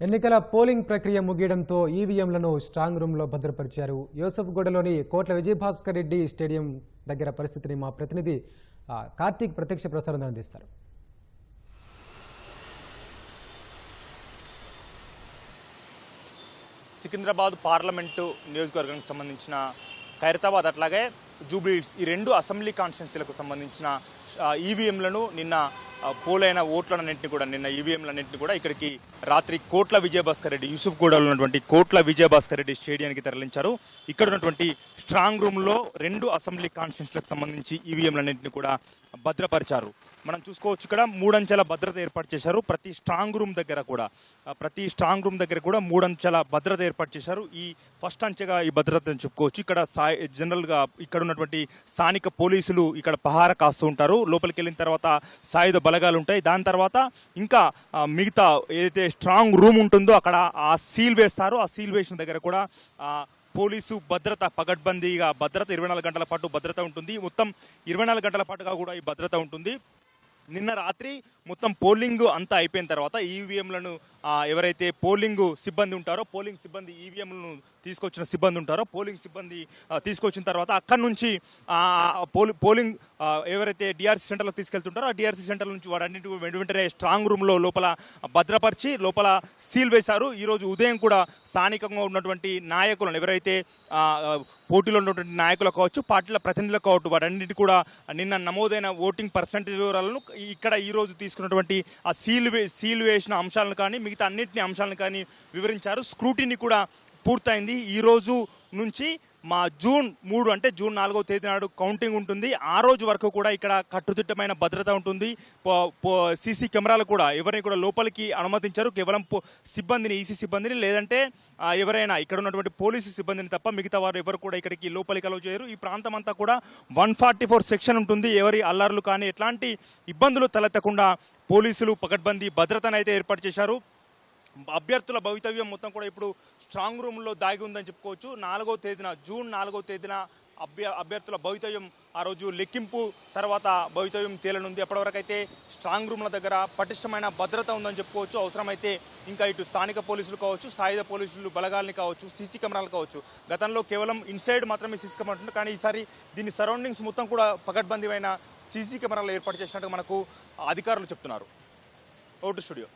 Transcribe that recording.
ఎన్నికల పోలింగ్ ప్రక్రియ ముగియడంతో ఈవీఎంలను స్ట్రాంగ్ రూమ్లో భద్రపరిచారు. యోసఫ్గూడలోని కోట్ల విజయభాస్కర్ రెడ్డి స్టేడియం దగ్గర పరిస్థితిని మా ప్రతినిధి కార్తీక్ ప్రత్యక్ష ప్రసారం అందిస్తారు. సికింద్రాబాద్ పార్లమెంటు నియోజకవర్గానికి సంబంధించిన ఖైరతాబాద్ అట్లాగే జూబ్లీస్ ఈ రెండు అసెంబ్లీ కాన్స్టిట్యున్సీలకు సంబంధించిన ఈవీఎంలను నిన్న పోలైన ఓట్లన్నింటినీ కూడా నిన్న ఈవీఎంలన్నింటినీ కూడా ఇక్కడికి రాత్రి కోట్ల విజయభాస్కర్ రెడ్డి యూసుఫ్ గూడలో ఉన్నటువంటి కోట్ల విజయభాస్కర్ రెడ్డి స్టేడియానికి తరలించారు. ఇక్కడ ఉన్నటువంటి స్ట్రాంగ్ రూమ్లో రెండు అసెంబ్లీ కాన్స్టిట్యున్సీలకు సంబంధించి ఈవీఎంలన్నింటినీ కూడా భద్రపరిచారు. మనం చూసుకోవచ్చు ఇక్కడ మూడంచెల భద్రత ఏర్పాటు చేశారు. ప్రతి స్ట్రాంగ్ రూమ్ దగ్గర కూడా ప్రతి స్ట్రాంగ్ రూమ్ దగ్గర కూడా మూడంచెల భద్రత ఏర్పాటు చేశారు. ఈ ఫస్ట్ అంచెగా ఈ భద్రతను చెప్పుకోవచ్చు. ఇక్కడ సాయి జనరల్గా ఇక్కడ ఉన్నటువంటి స్థానిక పోలీసులు ఇక్కడ పహార కాస్తూ ఉంటారు. లోపలికి వెళ్ళిన తర్వాత సాయుధ బలగాలు ఉంటాయి. దాని తర్వాత ఇంకా మిగతా ఏదైతే స్ట్రాంగ్ రూమ్ ఉంటుందో అక్కడ ఆ సీల్ వేస్తారు. ఆ సీల్ వేసిన దగ్గర కూడా పోలీసు భద్రత పగడ్బందీగా భద్రత ఇరవై నాలుగు గంటల పాటు భద్రత ఉంటుంది. మొత్తం ఇరవై నాలుగు గంటల పాటుగా కూడా ఈ భద్రత ఉంటుంది. నిన్న రాత్రి మొత్తం పోలింగ్ అంతా అయిపోయిన తర్వాత ఈవీఎంలను ఎవరైతే పోలింగ్ సిబ్బంది ఉంటారో పోలింగ్ సిబ్బంది ఈవీఎంలను తీసుకొచ్చిన సిబ్బంది ఉంటారో పోలింగ్ సిబ్బంది తీసుకొచ్చిన తర్వాత అక్కడి నుంచి పోలింగ్ ఎవరైతే డిఆర్సీ సెంటర్లో తీసుకెళ్తుంటారో ఆ డిఆర్సీ సెంటర్ నుంచి వాడన్నింటి వెంట వెంటనే స్ట్రాంగ్ రూమ్లో లోపల భద్రపరిచి లోపల సీల్ వేశారు. ఈరోజు ఉదయం కూడా స్థానికంగా ఉన్నటువంటి నాయకులను ఎవరైతే పోటీలో ఉన్నటువంటి నాయకులు కావచ్చు పార్టీల ప్రతినిధులు కావచ్చు వాటన్నిటి కూడా నిన్న నమోదైన ఓటింగ్ పర్సంటేజ్ వివరాలను ఇక్కడ ఈ రోజు తీసుకున్నటువంటి ఆ సీల్ వే సీల్ వేసిన అంశాలను కానీ మిగతా అన్నింటిని అంశాలను కానీ వివరించారు. స్క్రూటీని కూడా పూర్తయింది. ఈ రోజు నుంచి మా జూన్ మూడు అంటే జూన్ నాలుగో తేదీ నాడు కౌంటింగ్ ఉంటుంది. ఆ రోజు వరకు కూడా ఇక్కడ కట్టుదిట్టమైన భద్రత ఉంటుంది. సీసీ కెమెరాలు కూడా ఎవరిని కూడా లోపలికి అనుమతించారు. కేవలం సిబ్బందిని ఈసీ సిబ్బందిని లేదంటే ఎవరైనా ఇక్కడ ఉన్నటువంటి పోలీసు సిబ్బందిని తప్ప మిగతా వారు ఎవరు కూడా ఇక్కడికి లోపలికి అలౌ చేయరు. ఈ ప్రాంతం అంతా కూడా వన్ ఫార్టీ ఫోర్ సెక్షన్ ఉంటుంది. ఎవరి అల్లర్లు కానీ ఎట్లాంటి ఇబ్బందులు తలెత్తకుండా పోలీసులు పకడ్బందీ భద్రతను అయితే ఏర్పాటు చేశారు. అభ్యర్థుల భవితవ్యం మొత్తం కూడా ఇప్పుడు స్ట్రాంగ్ రూమ్లో దాగి ఉందని చెప్పుకోవచ్చు. నాలుగో తేదీన జూన్ నాలుగో తేదీన అభ్య అభ్యర్థుల భవితవ్యం ఆ రోజు లెక్కింపు తర్వాత భవితవ్యం తేలనుంది. అప్పటివరకు స్ట్రాంగ్ రూమ్ల దగ్గర పటిష్టమైన భద్రత ఉందని చెప్పుకోవచ్చు. అవసరమైతే ఇంకా ఇటు స్థానిక పోలీసులు కావచ్చు సాయుధ పోలీసులు బలగాల్ని కావచ్చు సీసీ కెమెరాలు కావచ్చు. గతంలో కేవలం ఇన్సైడ్ మాత్రమే సీసీ కెమెరా ఉంటుంది కానీ ఈసారి దీని సరౌండింగ్స్ మొత్తం కూడా పకడ్బందీమైన సీసీ కెమెరాలు ఏర్పాటు చేసినట్టు మనకు అధికారులు చెప్తున్నారు. Vote studio.